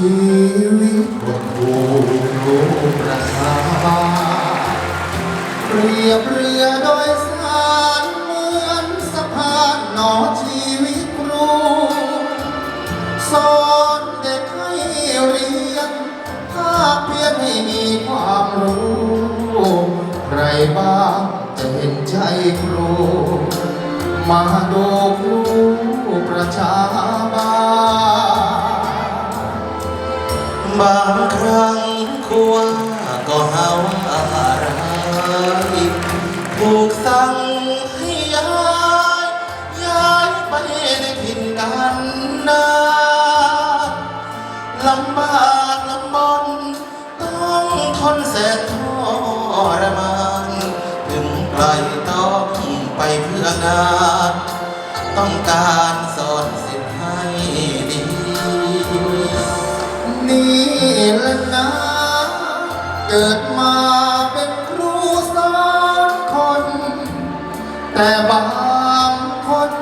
ชีวิตบนภูโลกประชาเปรียบเรือโดยสารเหมือนสะพานหนอชีวิตครูสอนเด็กให้เรียนภาคเพียรให้มีความรู้ ใครบ้างจะเห็นใจครู มาดูครูประชา บางครั้งควรก็เฮาอะไรถูกสั่งให้ย้ายย้ายไปในถิ่นกันนาลำบากลำบนต้องทนแสนทรมานถึงไกลต้องไปเพื่องานต้องการสอนสิทธิ์ให้ดีนี่ เกิดมาเป็นครูสอนคน แต่บางคน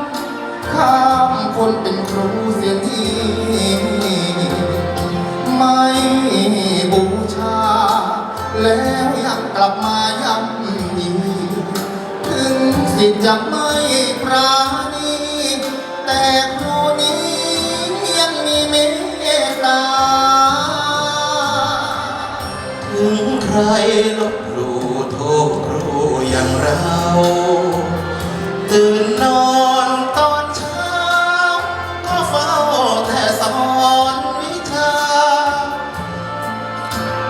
ข้ามคนเป็นครูเสียทีไม่บูชา แล้วยังกลับมาย้ำยีถึงสิจะไม่ปราณีแต่ครูนี้ยังมีเมตตา รลบหลู่โทษครูอย่างเรา ตื่นนอนตอนเช้า ก็เฝ้าแต่สอนวิชา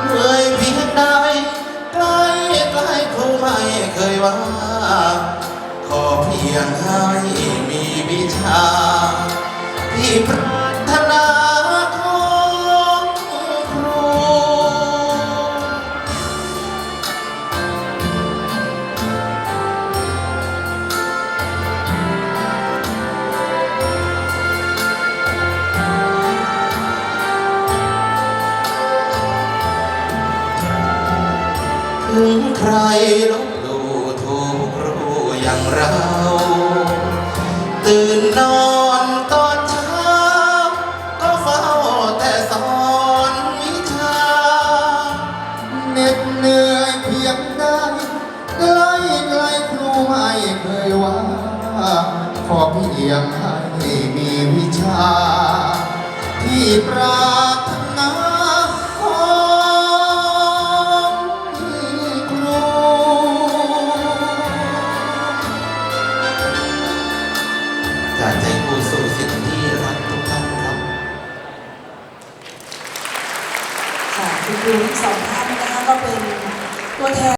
เหนื่อยเพียงใดใกล้ใกล้ครูไม่เคยว่า ขอเพียงให้มีวิชาที่ปรา ใครลบหลู่ถูกรู้อย่างเรา ตื่นนอนตอนเช้า ก็เฝ้าแต่สอนวิชาเหน็ดเหนื่อยเพียงใดใกล้ใกล้ครูไม่เคยว่า ขอเพียงให้มีวิชา ที่ปรารถนา ค่ะคุณครูทั้งสองท่านนะคะก็เป็นตัวแทน